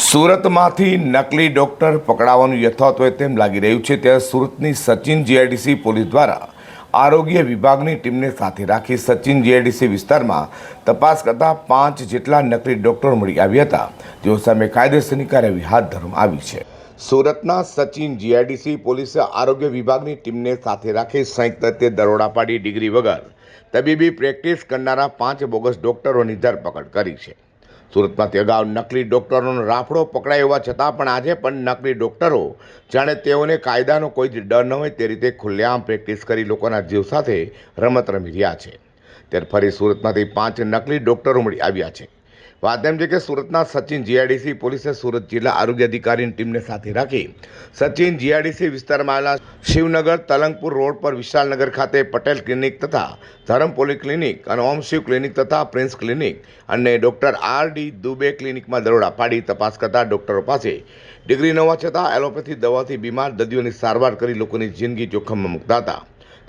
સુરતમાંથી નકલી ડોક્ટર પકડાવાનું યથાર્થ હોય તેમ લાગી રહ્યું છે. ત્યારે સુરતની સચિન જીઆઈડીસી પોલીસ દ્વારા આરોગ્ય વિભાગની ટીમને સાથે રાખી સચિન જીઆઈડીસી વિસ્તારમાં તપાસ કરતા પાંચ જેટલા નકલી ડોક્ટરો મળી આવ્યા હતા. જેઓ સામે કાયદેસરની કાર્યવાહી હાથ ધરવામાં આવી છે. સુરતના સચિન જીઆઈડીસી પોલીસે આરોગ્ય વિભાગની ટીમને સાથે રાખી સંયુક્ત રીતે દરોડા પાડી ડિગ્રી વગર તબીબી પ્રેક્ટિસ કરનારા પાંચ બોગસ ડોક્ટરોની ધરપકડ કરી છે. સુરતમાંથી અગાઉ નકલી ડૉક્ટરોનો રાફડો પકડાય હોવા છતાં પણ આજે પણ નકલી ડોક્ટરો, જાણે તેઓને કાયદાનો કોઈ જ ડર ન હોય તે રીતે ખુલ્લેઆમ પ્રેક્ટિસ કરી લોકોના જીવ સાથે રમત રમી રહ્યા છે. ત્યારે ફરી સુરતમાંથી પાંચ નકલી ડોક્ટરો મળી આવ્યા છે. વાત એમ છે કે સુરતના સચિન જીઆઈડીસી પોલીસે સુરત જિલ્લા આરોગ્ય અધિકારીની ટીમને સાથે રાખી સચિન જીઆઈડીસી વિસ્તારમાં આવેલા શિવનગર તલંગપુર રોડ પર વિશાલનગર ખાતે પટેલ ક્લિનિક તથા ધરમ પોલી ક્લિનિક અને ઓમ શિવ ક્લિનિક તથા પ્રિન્સ ક્લિનિક અને ડૉક્ટર આર ડી દુબે ક્લિનિકમાં દરોડા પાડી તપાસ કરતા ડૉક્ટરો પાસે ડિગ્રી ન હોવા છતાં એલોપેથી દવાથી બીમાર દર્દીઓની સારવાર કરી લોકોની જિંદગી જોખમમાં મૂકતા હતા.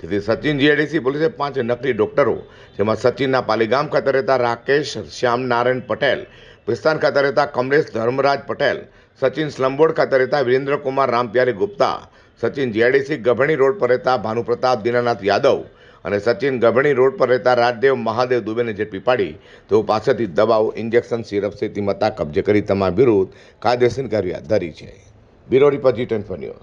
તેથી સચિન જીઆઈડીસી પોલીસે પાંચ નકલી ડોક્ટરો, જેમાં સચિનના પાલીગામ ખાતે રહેતા રાકેશ, શ્યામનારાયણ પટેલ, પિસ્તાન ખાતે રહેતા કમલેશ ધર્મરાજ પટેલ, સચિન સ્લમબોર્ડ ખાતે રહેતા વિરેન્દ્રકુમાર રામપ્યારી ગુપ્તા, સચિન જીઆઈડીસી ગભણી રોડ પર રહેતા ભાનુપ્રતાપ દીનાનાથ યાદવ અને સચિન ગભણી રોડ પર રહેતા રાજદેવ મહાદેવ દુબેને ઝડપી પાડી, તેઓ પાસેથી દવાઓ, ઇન્જેક્શન, સિરપ સેતી મતા કબજે કરી તમામ વિરુદ્ધ કાયદેસર કાર્યવાહી ધરી છે. Bureau report G twenty